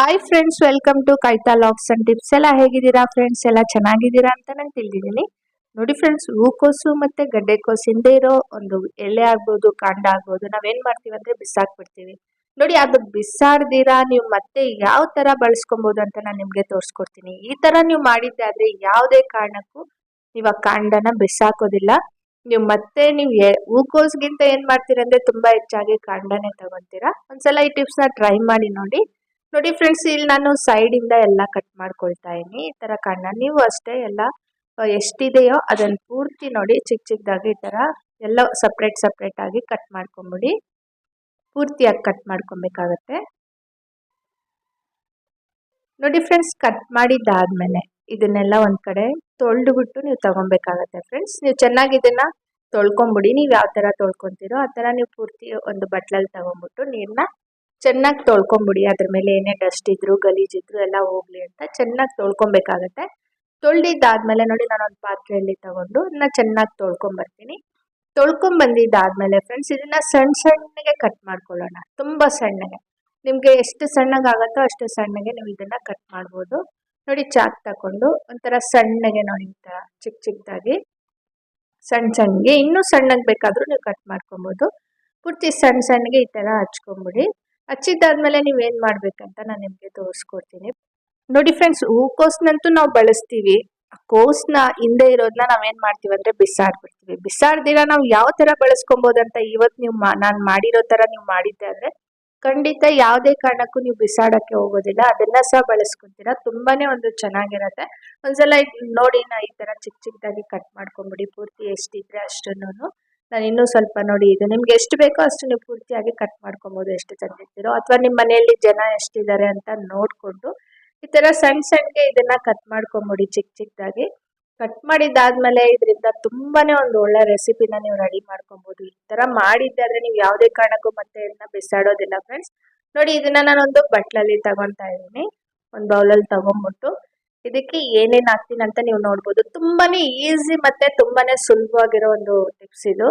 Hi friends welcome to ಕೈತಾ ಲಾಕ್ಸ್ and tips ಎಲ್ಲ ಹೇಗಿದ್ದೀರಾ ಫ್ರೆಂಡ್ಸ್ ಎಲ್ಲ ಚೆನ್ನಾಗಿದ್ದೀರಾ ಅಂತ ನಾನು ತಿಳಿದಿದ್ದೀನಿ. ನೋಡಿ ಫ್ರೆಂಡ್ಸ್ ಹೂಕೋಸು ಮತ್ತೆ ಗಡ್ಡೆಕೋಸಿಂದೇ ಇರೋ ಒಂದು ಎಲೆ ಆಗ್ಬೋದು, ಕಾಂಡ ಆಗ್ಬೋದು, ನಾವೇನು ಮಾಡ್ತೀವಿ ಅಂದ್ರೆ ಬಿಸಾಕ್ಬಿಡ್ತೀವಿ. ನೋಡಿ, ಅದು ಬಿಸಾಡ್ದಿರಾ ನೀವು ಮತ್ತೆ ಯಾವ ತರ ಬಳಸ್ಕೊಬೋದು ಅಂತ ನಾನು ನಿಮಗೆ ತೋರಿಸ್ಕೊಡ್ತೀನಿ. ಈ ತರ ನೀವು ಮಾಡಿದ್ದೆ ಆದರೆ ಯಾವುದೇ ಕಾರಣಕ್ಕೂ ನೀವು ಆ ಕಾಂಡನ ಬಿಸಾಕೋದಿಲ್ಲ. ನೀವು ಮತ್ತೆ ನೀವು ಹೂಕೋಸ್ಗಿಂತ ಏನು ಮಾಡ್ತೀರಾ ಅಂದ್ರೆ ತುಂಬಾ ಹೆಚ್ಚಾಗಿ ಕಾಂಡನೇ ತಗೊಂತೀರಾ. ಒಂದ್ಸಲ ಈ ಟಿಪ್ಸ್ನ ಟ್ರೈ ಮಾಡಿ ನೋಡಿ. ನೋಡಿ ಫ್ರೆಂಡ್ಸ್ ಇಲ್ಲಿ ನಾನು ಸೈಡ್ ಇಂದ ಎಲ್ಲ ಕಟ್ ಮಾಡ್ಕೊಳ್ತಾ ಇದೀನಿ ಈ ತರ ಕಾಣ ನೀವು ಅಷ್ಟೇ ಎಲ್ಲ ಎಷ್ಟಿದೆಯೋ ಅದನ್ನ ಪೂರ್ತಿ ನೋಡಿ ಚಿಕ್ಕ ಚಿಕ್ಕದಾಗಿ ಈ ತರ ಎಲ್ಲ ಸಪ್ರೇಟ್ ಸಪ್ರೇಟ್ ಆಗಿ ಕಟ್ ಮಾಡ್ಕೊಂಬಿಡಿ. ಪೂರ್ತಿಯಾಗಿ ಕಟ್ ಮಾಡ್ಕೊಬೇಕಾಗತ್ತೆ. ನೋಡಿ ಫ್ರೆಂಡ್ಸ್ ಕಟ್ ಮಾಡಿದ್ದಾದ್ಮೇಲೆ ಇದನ್ನೆಲ್ಲ ಒಂದು ಕಡೆ ತೊಳ್ದು ಬಿಟ್ಟು ನೀವು ತಗೊಬೇಕಾಗತ್ತೆ ಫ್ರೆಂಡ್ಸ್ ನೀವು ಚೆನ್ನಾಗಿ ಇದನ್ನ ತೊಳ್ಕೊಂಬಿಡಿ. ನೀವು ಯಾವ ತರ ತೊಳ್ಕೊತೀರೋ ಆ ತರ ನೀವು ಪೂರ್ತಿ ಒಂದು ಬಟ್ಲಲ್ಲಿ ತಗೊಂಡ್ಬಿಟ್ಟು ನೀರ್ನ ಚೆನ್ನಾಗಿ ತೊಳ್ಕೊಂಬಿಡಿ. ಅದ್ರ ಮೇಲೆ ಏನೇ ಡಸ್ಟ್ ಇದ್ರು ಗಲೀಜಿದ್ರು ಎಲ್ಲ ಹೋಗ್ಲಿ ಅಂತ ಚೆನ್ನಾಗಿ ತೊಳ್ಕೊಬೇಕಾಗತ್ತೆ. ತೊಳ್ದಿದ್ದಾದ್ಮೇಲೆ ನೋಡಿ ನಾನು ಒಂದು ಪಾತ್ರೆಯಲ್ಲಿ ತಗೊಂಡು ಅದನ್ನ ಚೆನ್ನಾಗಿ ತೊಳ್ಕೊಂಬರ್ತೀನಿ. ತೊಳ್ಕೊಂಡ್ ಬಂದಿದ್ದಾದ್ಮೇಲೆ ಫ್ರೆಂಡ್ಸ್ ಇದನ್ನ ಸಣ್ಣ ಸಣ್ಣಗೆ ಕಟ್ ಮಾಡ್ಕೊಳ್ಳೋಣ. ತುಂಬಾ ಸಣ್ಣಗೆ. ನಿಮಗೆ ಎಷ್ಟು ಸಣ್ಣಗಾಗತ್ತೋ ಅಷ್ಟು ಸಣ್ಣಗೆ ನೀವು ಇದನ್ನ ಕಟ್ ಮಾಡ್ಬೋದು. ನೋಡಿ ಚಾಕ್ ತಕೊಂಡು ಒಂಥರ ಸಣ್ಣಗೆ ನೋಡಿ ಈ ಚಿಕ್ಕ ಚಿಕ್ಕದಾಗಿ ಸಣ್ಣ ಸಣ್ಣಗೆ, ಇನ್ನೂ ಸಣ್ಣಗೆ ಬೇಕಾದರೂ ನೀವು ಕಟ್ ಮಾಡ್ಕೊಬೋದು. ಪೂರ್ತಿ ಸಣ್ಣ ಸಣ್ಣಗೆ ಈ ಥರ ಹಚ್ಕೊಂಬಿಡಿ. ಹಚ್ಚಿದ್ದಾದ್ಮೇಲೆ ನೀವು ಏನು ಮಾಡ್ಬೇಕಂತ ನಾನು ನಿಮಗೆ ತೋರಿಸ್ಕೊಡ್ತೀನಿ. ನೋಡಿ ಫ್ರೆಂಡ್ಸ್ ಹೂಕೋಸ್ನಂತೂ ನಾವು ಬಳಸ್ತೀವಿ. ಕೋಸ್ನ ಹಿಂದೆ ಇರೋದನ್ನ ನಾವೇನ್ ಮಾಡ್ತೀವಿ ಅಂದ್ರೆ ಬಿಸಾಡ್ಬಿಡ್ತೀವಿ. ಬಿಸಾಡ್ದಿರ ನಾವು ಯಾವ ತರ ಬಳಸ್ಕೊಬೋದಂತ ಇವತ್ತು ನೀವು ನಾನು ಮಾಡಿರೋ ತರ ನೀವು ಮಾಡಿದ್ದೆ ಅಂದ್ರೆ ಖಂಡಿತ ಯಾವುದೇ ಕಾರಣಕ್ಕೂ ನೀವು ಬಿಸಾಡಕ್ಕೆ ಹೋಗೋದಿಲ್ಲ. ಅದನ್ನ ಸಹ ಬಳಸ್ಕೊಂತೀರ. ತುಂಬಾನೇ ಒಂದು ಚೆನ್ನಾಗಿರತ್ತೆ. ಒಂದ್ಸಲ ನೋಡಿ ನಾ ಈ ತರ ಚಿಕ್ಕ ಚಿಕ್ಕದಾಗಿ ಕಟ್ ಮಾಡ್ಕೊಂಡ್ಬಿಡಿ ಪೂರ್ತಿ ಎಷ್ಟಿದ್ರೆ ಅಷ್ಟನ್ನು ನಾನು ಇನ್ನೂ ಸ್ವಲ್ಪ ನೋಡಿ ಇದು. ನಿಮ್ಗೆ ಎಷ್ಟು ಬೇಕೋ ಅಷ್ಟು ನೀವು ಪೂರ್ತಿಯಾಗಿ ಕಟ್ ಮಾಡ್ಕೊಬೋದು ಎಷ್ಟು ಜನ ಅಥವಾ ನಿಮ್ಮ ಮನೆಯಲ್ಲಿ ಜನ ಎಷ್ಟಿದ್ದಾರೆ ಅಂತ ನೋಡಿಕೊಂಡು ಈ ಥರ ಸಣ್ಣ ಸಣ್ಣಗೆ ಇದನ್ನು ಕಟ್ ಮಾಡ್ಕೊಂಬಿಡಿ ಚಿಕ್ಕ ಚಿಕ್ಕದಾಗಿ ಕಟ್ ಮಾಡಿದ್ದಾದ್ಮೇಲೆ ಇದರಿಂದ ತುಂಬಾ ಒಂದು ಒಳ್ಳೆ ರೆಸಿಪಿನ ನೀವು ರೆಡಿ ಮಾಡ್ಕೊಬೋದು. ಈ ಥರ ಮಾಡಿದ್ದೆ ಆದರೆ ನೀವು ಯಾವುದೇ ಕಾರಣಕ್ಕೂ ಮತ್ತೆ ಇದನ್ನ ಬಿಸಾಡೋದಿಲ್ಲ ಫ್ರೆಂಡ್ಸ್ ನೋಡಿ ಇದನ್ನ ನಾನೊಂದು ಬಟ್ಲಲ್ಲಿ ತಗೊಳ್ತಾ ಇದ್ದೀನಿ. ಒಂದು ಬೌಲಲ್ಲಿ ತಗೊಂಡ್ಬಿಟ್ಟು ಇದಕ್ಕೆ ಏನೇನ್ ಹಾಕ್ತೀನಿ ಅಂತ ನೀವು ನೋಡ್ಬೋದು. ತುಂಬಾನೇ ಈಸಿ ಮತ್ತೆ ತುಂಬಾನೇ ಸುಲಭವಾಗಿರೋ ಒಂದು ಟಿಪ್ಸ್ ಇದು.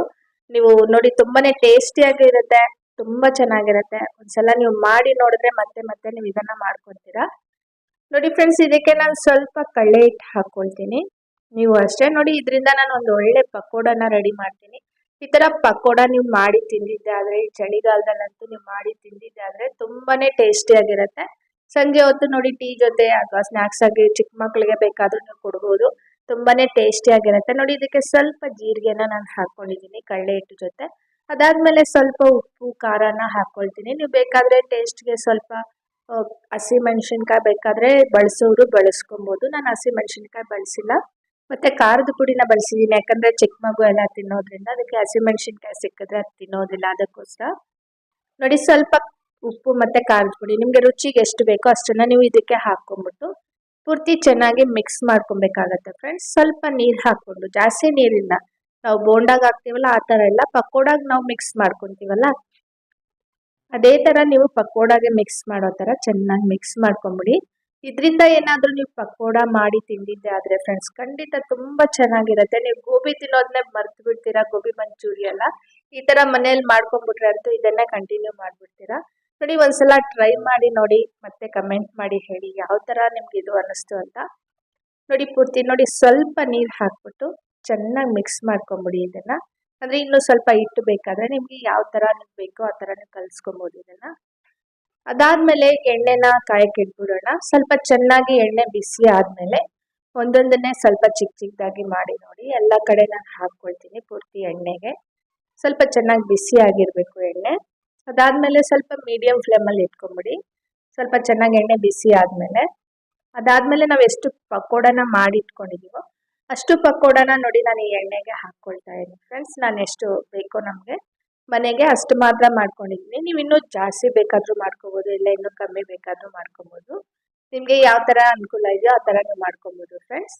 ನೀವು ನೋಡಿ ತುಂಬಾನೇ ಟೇಸ್ಟಿಯಾಗಿರುತ್ತೆ ತುಂಬಾ ಚೆನ್ನಾಗಿರುತ್ತೆ. ಒಂದ್ಸಲ ನೀವು ಮಾಡಿ ನೋಡಿದ್ರೆ ಮತ್ತೆ ಮತ್ತೆ ನೀವು ಇದನ್ನ ಮಾಡ್ಕೊತೀರಾ. ನೋಡಿ ಫ್ರೆಂಡ್ಸ್ ಇದಕ್ಕೆ ನಾನು ಸ್ವಲ್ಪ ಕಳ್ಳೆ ಹಿಟ್ಟು ಹಾಕೊಳ್ತೀನಿ. ನೀವು ಅಷ್ಟೇ ನೋಡಿ ಇದರಿಂದ ನಾನು ಒಂದು ಒಳ್ಳೆ ಪಕೋಡನ ರೆಡಿ ಮಾಡ್ತೀನಿ. ಈ ತರ ಪಕೋಡ ನೀವು ಮಾಡಿ ತಿಂದಿದ್ದೆ ಆದ್ರೆ ಈ ಚಳಿಗಾಲದಲ್ಲಂತೂ ನೀವು ಮಾಡಿ ತಿಂದಿದ್ದೆ ಆದ್ರೆ ತುಂಬಾನೇ ಟೇಸ್ಟಿಯಾಗಿರುತ್ತೆ ಸಂಜೆ ಹೊತ್ತು ನೋಡಿ ಟೀ ಜೊತೆ ಅಥವಾ ಸ್ನಾಕ್ಸ್ ಆಗಿ ಚಿಕ್ಕ ಮಕ್ಕಳಿಗೆ ಬೇಕಾದ್ರೂ ನೀವು ಕೊಡ್ಬೋದು. ತುಂಬಾನೇ ಟೇಸ್ಟಿಯಾಗಿರುತ್ತೆ ನೋಡಿ ಇದಕ್ಕೆ ಸ್ವಲ್ಪ ಜೀರಿಗೆನ ನಾನು ಹಾಕೊಂಡಿದ್ದೀನಿ ಕಳ್ಳೆ ಹಿಟ್ಟು ಜೊತೆ. ಅದಾದ್ಮೇಲೆ ಸ್ವಲ್ಪ ಉಪ್ಪು, ಖಾರನ ಹಾಕೊಳ್ತೀನಿ. ನೀವು ಬೇಕಾದ್ರೆ ಟೇಸ್ಟ್ಗೆ ಸ್ವಲ್ಪ ಹಸಿ ಮೆಣಸಿನ್ಕಾಯಿ ಬೇಕಾದ್ರೆ ಬಳಸೋರು ಬಳಸ್ಕೊಬೋದು. ನಾನು ಹಸಿ ಮೆಣಸಿನ್ಕಾಯಿ ಬಳಸಿಲ್ಲ. ಮತ್ತೆ ಖಾರದ ಪುಡಿನ ಬಳಸಿದ್ದೀನಿ ಯಾಕಂದ್ರೆ ಚಿಕ್ಕ ಮಗು ಎಲ್ಲ ತಿನ್ನೋದ್ರಿಂದ ಅದಕ್ಕೆ ಹಸಿ ಮೆಣಸಿನ್ಕಾಯಿ ಸಿಕ್ಕಿದ್ರೆ ಅದು ತಿನ್ನೋದಿಲ್ಲ ಅದಕ್ಕೋಸ್ಕರ. ನೋಡಿ ಸ್ವಲ್ಪ ಉಪ್ಪು ಮತ್ತೆ ಖಾರದ ಪುಡಿ. ನಿಮಗೆ ರುಚಿಗೆ ಎಷ್ಟು ಬೇಕೋ ಅಷ್ಟನ್ನ ನೀವು ಇದಕ್ಕೆ ಹಾಕ್ಕೊಂಬಿಟ್ಟು ಪೂರ್ತಿ ಚೆನ್ನಾಗಿ ಮಿಕ್ಸ್ ಮಾಡ್ಕೊಬೇಕಾಗತ್ತೆ ಫ್ರೆಂಡ್ಸ್ ಸ್ವಲ್ಪ ನೀರು ಹಾಕ್ಕೊಂಡು, ಜಾಸ್ತಿ ನೀರಿಲ್ಲ. ನಾವು ಬೋಂಡಾಗ ಹಾಕ್ತೀವಲ್ಲ, ಆ ಥರ ಎಲ್ಲ ಪಕೋಡಾಗ ನಾವು ಮಿಕ್ಸ್ ಮಾಡ್ಕೊಂತೀವಲ್ಲ? ಅದೇ ತರ ನೀವು ಪಕೋಡಾಗೆ ಮಿಕ್ಸ್ ಮಾಡೋ ತರ ಚೆನ್ನಾಗಿ ಮಿಕ್ಸ್ ಮಾಡ್ಕೊಂಬಿಡಿ. ಇದರಿಂದ ಏನಾದ್ರೂ ನೀವು ಪಕೋಡ ಮಾಡಿ ತಿಂದಿದ್ದೆ ಆದರೆ ಫ್ರೆಂಡ್ಸ್ ಖಂಡಿತ ತುಂಬಾ ಚೆನ್ನಾಗಿರುತ್ತೆ. ನೀವು ಗೋಬಿ ತಿನ್ನೋದನ್ನೇ ಮರ್ತು ಬಿಡ್ತೀರಾ ಗೋಬಿ ಮಂಚೂರಿ ಎಲ್ಲ ಈ ತರ ಮನೇಲಿ ಮಾಡ್ಕೊಂಬಿಟ್ರೆ ಅಂತೂ ಇದನ್ನೇ ಕಂಟಿನ್ಯೂ ಮಾಡ್ಬಿಡ್ತೀರಾ? ನೋಡಿ, ಒಂದ್ಸಲ ಟ್ರೈ ಮಾಡಿ ನೋಡಿ, ಮತ್ತೆ ಕಮೆಂಟ್ ಮಾಡಿ ಹೇಳಿ ಯಾವ ತರ ನಿಮ್ಗೆ ಇದು ಅನ್ನಿಸ್ತು ಅಂತ. ನೋಡಿ, ಪೂರ್ತಿ ನೋಡಿ, ಸ್ವಲ್ಪ ನೀರು ಹಾಕ್ಬಿಟ್ಟು ಚೆನ್ನಾಗಿ ಮಿಕ್ಸ್ ಮಾಡ್ಕೊಂಬಿಡಿ ಇದನ್ನ. ಅಂದ್ರೆ ಇನ್ನು ಸ್ವಲ್ಪ ಹಿಟ್ಟು ಬೇಕಾದ್ರೆ ನಿಮಗೆ ಯಾವ ತರ ನಿಮ್ಗೆ ಬೇಕೋ ಆ ತರ ನೀವು ಕಲಿಸ್ಕೊಬೋದು ಇದನ್ನ. ಅದಾದ್ಮೇಲೆ ಎಣ್ಣೆನ ಕಾಯಕ್ಕೆ ಇಟ್ಬಿಡೋಣ. ಸ್ವಲ್ಪ ಚೆನ್ನಾಗಿ ಎಣ್ಣೆ ಬಿಸಿ ಆದ್ಮೇಲೆ ಒಂದೊಂದನ್ನೇ ಸ್ವಲ್ಪ ಚಿಕ್ಕ ಚಿಕ್ಕದಾಗಿ ಮಾಡಿ ನೋಡಿ. ಎಲ್ಲ ಕಡೆ ನಾನು ಹಾಕ್ಕೊಳ್ತೀನಿ ಪೂರ್ತಿ ಎಣ್ಣೆಗೆ. ಸ್ವಲ್ಪ ಚೆನ್ನಾಗಿ ಬಿಸಿ ಆಗಿರಬೇಕು ಎಣ್ಣೆ. ಅದಾದ್ಮೇಲೆ ಸ್ವಲ್ಪ ಮೀಡಿಯಂ ಫ್ಲೇಮಲ್ಲಿ ಇಟ್ಕೊಂಬಿಡಿ. ಸ್ವಲ್ಪ ಚೆನ್ನಾಗಿ ಎಣ್ಣೆ ಬಿಸಿ ಆದ್ಮೇಲೆ. ಅದಾದಮೇಲೆ ನಾವು ಎಷ್ಟು ಪಕೋಡನ ಮಾಡಿ ಇಟ್ಕೊಂಡಿದೀವೋ ಅಷ್ಟು ಪಕೋಡನ ನೋಡಿ ನಾನು ಈ ಎಣ್ಣೆಗೆ ಹಾಕ್ಕೊಳ್ತಾ ಇದ್ದೀನಿ ಫ್ರೆಂಡ್ಸ್ ನಾನು ಎಷ್ಟು ಬೇಕೋ ನಮಗೆ ಮನೆಗೆ ಅಷ್ಟು ಮಾತ್ರ ಮಾಡ್ಕೊಂಡಿದ್ದೀನಿ ನೀವು ಇನ್ನೂ ಜಾಸ್ತಿ ಬೇಕಾದರೂ ಮಾಡ್ಕೋಬೋದು, ಇಲ್ಲ ಇನ್ನೂ ಕಮ್ಮಿ ಬೇಕಾದರೂ ಮಾಡ್ಕೊಬೋದು. ನಿಮಗೆ ಯಾವ ಥರ ಅನುಕೂಲ ಇದೆಯೋ ಆ ಥರ ನೀವು ಮಾಡ್ಕೊಬೋದು ಫ್ರೆಂಡ್ಸ್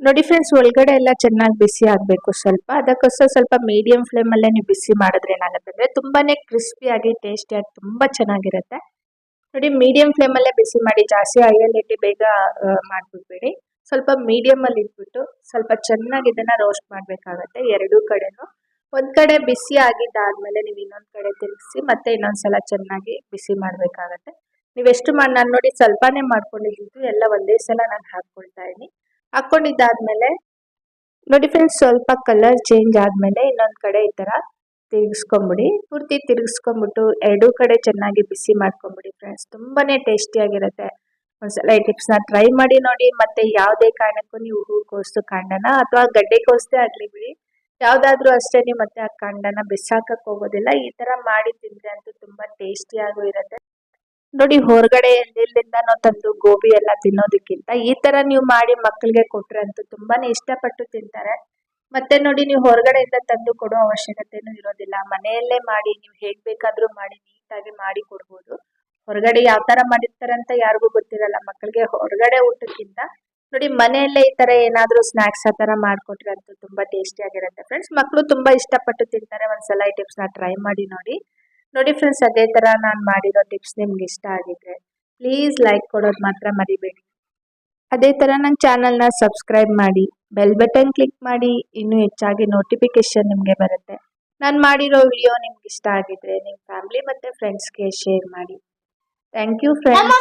ನೋಡಿ ಫ್ರೆಂಡ್ಸ್ ಒಳಗಡೆ ಎಲ್ಲ ಚೆನ್ನಾಗಿ ಬಿಸಿ ಆಗಬೇಕು ಸ್ವಲ್ಪ. ಅದಕ್ಕೋಸ್ಕರ ಸ್ವಲ್ಪ ಮೀಡಿಯಂ ಫ್ಲೇಮಲ್ಲೇ ನೀವು ಬಿಸಿ ಮಾಡಿದ್ರೆ ಏನಾಗುತ್ತೆ ತುಂಬಾನೇ ಕ್ರಿಸ್ಪಿಯಾಗಿ ಟೇಸ್ಟಿಯಾಗಿ ತುಂಬ ಚೆನ್ನಾಗಿರುತ್ತೆ. ನೋಡಿ ಮೀಡಿಯಂ ಫ್ಲೇಮಲ್ಲೇ ಬಿಸಿ ಮಾಡಿ, ಜಾಸ್ತಿ ಆಯಿಲ್ ಇಟ್ಟು ಬೇಗ ಮಾಡಿಬಿಡ್ಬೇಡಿ ಮಾಡ್ಬಿಡ್ಬೇಡಿ. ಸ್ವಲ್ಪ ಮೀಡಿಯಮಲ್ಲಿ ಇಟ್ಬಿಟ್ಟು ಸ್ವಲ್ಪ ಚೆನ್ನಾಗಿ ಇದನ್ನ ರೋಸ್ಟ್ ಮಾಡಬೇಕಾಗತ್ತೆ ಎರಡೂ ಕಡೆನೂ. ಒಂದು ಕಡೆ ಬಿಸಿ ಆಗಿದ್ದಾದಮೇಲೆ ನೀವು ಇನ್ನೊಂದು ಕಡೆ ತಿರುಗಿಸಿ ಮತ್ತೆ ಇನ್ನೊಂದ್ಸಲ ಚೆನ್ನಾಗಿ ಬಿಸಿ ಮಾಡಬೇಕಾಗತ್ತೆ. ನೀವೆಷ್ಟು ಮಾಡಿ ನಾನು ನೋಡಿ ಸ್ವಲ್ಪನೇ ಮಾಡ್ಕೊಂಡಿದ್ದು, ಎಲ್ಲ ಒಂದೇ ಸಲ ನಾನು ಹಾಕ್ಕೊಳ್ತಾ ಇದ್ದೀನಿ. ಹಾಕ್ಕೊಂಡಿದ್ದಾದ್ಮೇಲೆ ನೋಡಿ ಫ್ರೆಂಡ್ಸ್ ಸ್ವಲ್ಪ ಕಲರ್ ಚೇಂಜ್ ಆದಮೇಲೆ ಇನ್ನೊಂದು ಕಡೆ ಈ ಥರ ತಿರುಗಿಸ್ಕೊಂಬಿಡಿ. ಪೂರ್ತಿ ತಿರುಗಿಸ್ಕೊಂಬಿಟ್ಟು ಎರಡೂ ಕಡೆ ಚೆನ್ನಾಗಿ ಬಿಸಿ ಮಾಡ್ಕೊಂಬಿಡಿ ಫ್ರೆಂಡ್ಸ್ ತುಂಬಾನೇ ಟೇಸ್ಟಿಯಾಗಿರುತ್ತೆ ಒಂದ್ಸಲ ಈ ಟಿಪ್ಸ್ನ ಟ್ರೈ ಮಾಡಿ ನೋಡಿ, ಮತ್ತೆ ಯಾವುದೇ ಕಾರಣಕ್ಕೂ ನೀವು ಹೂಕೋಸು ಕಾಂಡನ ಅಥವಾ ಗಡ್ಡೆಕೋಸೇ ಆಗಲಿ ಬಿಡಿ. ಯಾವುದಾದ್ರೂ ಅಷ್ಟೇ ನೀವು ಮತ್ತೆ ಆ ಕಾಂಡನ ಬಿಸಾಕಕ್ಕೆ ಹೋಗೋದಿಲ್ಲ. ಈ ಥರ ಮಾಡಿ ತಿಂದರೆ ಅಂತೂ ತುಂಬ ಟೇಸ್ಟಿಯಾಗೂ ಇರುತ್ತೆ. ನೋಡಿ ಹೊರಗಡೆ ಎಲ್ಲಿಂದನೋ ತಂದು ಗೋಬಿ ಎಲ್ಲ ತಿನ್ನೋದಕ್ಕಿಂತ ಈ ತರ ನೀವು ಮಾಡಿ ಮಕ್ಕಳಿಗೆ ಕೊಟ್ರೆ ಅಂತೂ ತುಂಬಾನೇ ಇಷ್ಟಪಟ್ಟು ತಿಂತಾರೆ. ಮತ್ತೆ ನೋಡಿ ನೀವು ಹೊರಗಡೆಯಿಂದ ತಂದು ಕೊಡೋ ಅವಶ್ಯಕತೆನೂ ಇರೋದಿಲ್ಲ. ಮನೆಯಲ್ಲೇ ಮಾಡಿ, ನೀವು ಹೇಗ್ ಬೇಕಾದ್ರೂ ಮಾಡಿ, ನೀಟಾಗಿ ಮಾಡಿ ಕೊಡ್ಬೋದು. ಹೊರಗಡೆ ಯಾವ ತರ ಮಾಡಿರ್ತಾರೆ ಅಂತ ಯಾರಿಗೂ ಗೊತ್ತಿರಲ್ಲ. ಮಕ್ಕಳಿಗೆ ಹೊರಗಡೆ ಊಟಕ್ಕಿಂತ ನೋಡಿ ಮನೆಯಲ್ಲೇ ಈ ತರ ಏನಾದ್ರೂ ಸ್ನಾಕ್ಸ್ ಆ ತರ ಮಾಡ್ಕೊಟ್ರೆ ಅಂತೂ ತುಂಬಾ ಟೇಸ್ಟಿ ಆಗಿರುತ್ತೆ. ಫ್ರೆಂಡ್ಸ್ ಮಕ್ಕಳು ತುಂಬಾ ಇಷ್ಟಪಟ್ಟು ತಿಂತಾರೆ. ಒಂದ್ಸಲ ಈ ಟಿಪ್ಸ್ನ ಟ್ರೈ ಮಾಡಿ ನೋಡಿ. ನೋಡಿ ಫ್ರೆಂಡ್ಸ್ ಅದೇ ತರ ನಾನು ಮಾಡಿರೋ ಟಿಪ್ಸ್ ನಿಮ್ಗೆ ಇಷ್ಟ ಆಗಿದ್ರೆ ಪ್ಲೀಸ್ ಲೈಕ್ ಕೊಡೋದು ಮಾತ್ರ ಮರಿಬೇಡಿ. ಅದೇ ತರ ನನ್ನ ಚಾನಲ್ನ ಸಬ್ಸ್ಕ್ರೈಬ್ ಮಾಡಿ ಬೆಲ್ ಬಟನ್ ಕ್ಲಿಕ್ ಮಾಡಿ, ಇನ್ನೂ ಹೆಚ್ಚಾಗಿ ನೋಟಿಫಿಕೇಶನ್ ನಿಮಗೆ ಬರುತ್ತೆ. ನಾನು ಮಾಡಿರೋ ವಿಡಿಯೋ ನಿಮ್ಗೆ ಇಷ್ಟ ಆಗಿದ್ರೆ ನಿಮ್ಮ ಫ್ಯಾಮಿಲಿ ಮತ್ತೆ ಫ್ರೆಂಡ್ಸ್ಗೆ ಶೇರ್ ಮಾಡಿ. Thank you friends